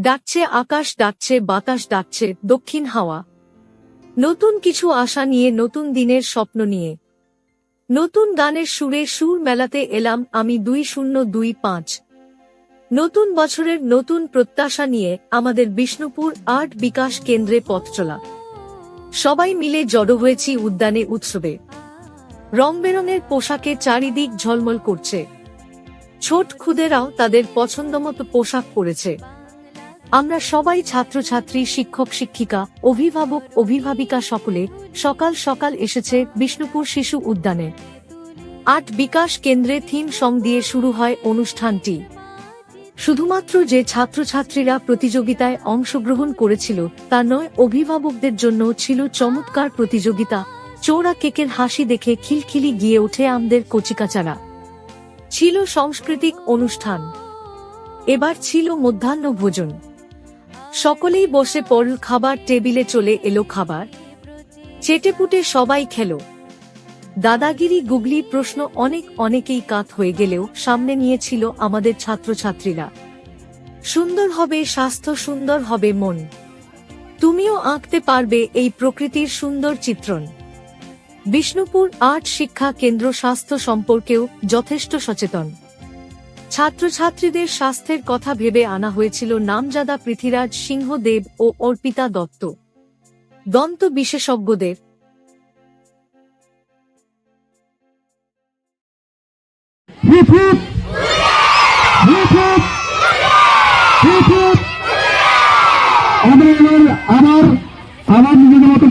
ডাকছে আকাশ, ডাকছে বাতাস, ডাকছে দক্ষিণ হাওয়া। নতুন কিছু আশা নিয়ে, নতুন দিনের স্বপ্ন নিয়ে। নতুন গানের সুরে সুর মেলাতে এলাম আমি দুই শূন্য দুই পাঁচ। নতুন বছরের নতুন প্রত্যাশা নিয়ে আমাদের বিষ্ণুপুর আর্ট বিকাশ কেন্দ্রে পথ চলা। সবাই মিলে জড়ো হয়েছি উদ্যানে উৎসবে। রং বেরঙের পোশাকে চারিদিক ঝলমল করছে। ছোট খুদেরাও তাদের পছন্দমতো পোশাক পরেছে। আমরা সবাই ছাত্রছাত্রী, শিক্ষক, শিক্ষিকা, অভিভাবক, অভিভাবিকা সকলে সকাল সকাল এসেছে বিষ্ণুপুর শিশু উদ্যানে। আট বিকাশ কেন্দ্রে থিম সং দিয়ে শুরু হয় অনুষ্ঠানটি। শুধুমাত্র যে ছাত্রছাত্রীরা প্রতিযোগিতায় অংশগ্রহণ করেছিল, তা নয়, অভিভাবকদের জন্য ছিল চমৎকার প্রতিযোগিতা। চোরা কেকের হাসি দেখে খিলখিলি গিয়ে ওঠে আমদের কচিকাচারা। ছিল সাংস্কৃতিক অনুষ্ঠান। এবার ছিল মধ্যাহ্ন ভোজন। সকলেই বসে পড়ল খাবার, টেবিলে চলে এলো খাবার। চেটেপুটে সবাই খেলো। দাদাগিরি, গুগলি প্রশ্ন অনেক অনেকেই কাত হয়ে গেলেও সামনে নিয়েছিল আমাদের ছাত্রছাত্রীরা। সুন্দর হবে স্বাস্থ্য, সুন্দর হবে মন। তুমিও আঁকতে পারবে এই প্রকৃতির সুন্দর চিত্রণ। বিষ্ণুপুর আর্ট শিক্ষা কেন্দ্র স্বাস্থ্য সম্পর্কেও যথেষ্ট সচেতন। ছাত্রছাত্রীদের স্বাস্থ্যের কথা ভেবে আনা হয়েছিল নামজাদা পৃথ্বীরাজ সিংহদেব ও অর্পিতা দত্ত। দন্ত বিশেষজ্ঞদের মতো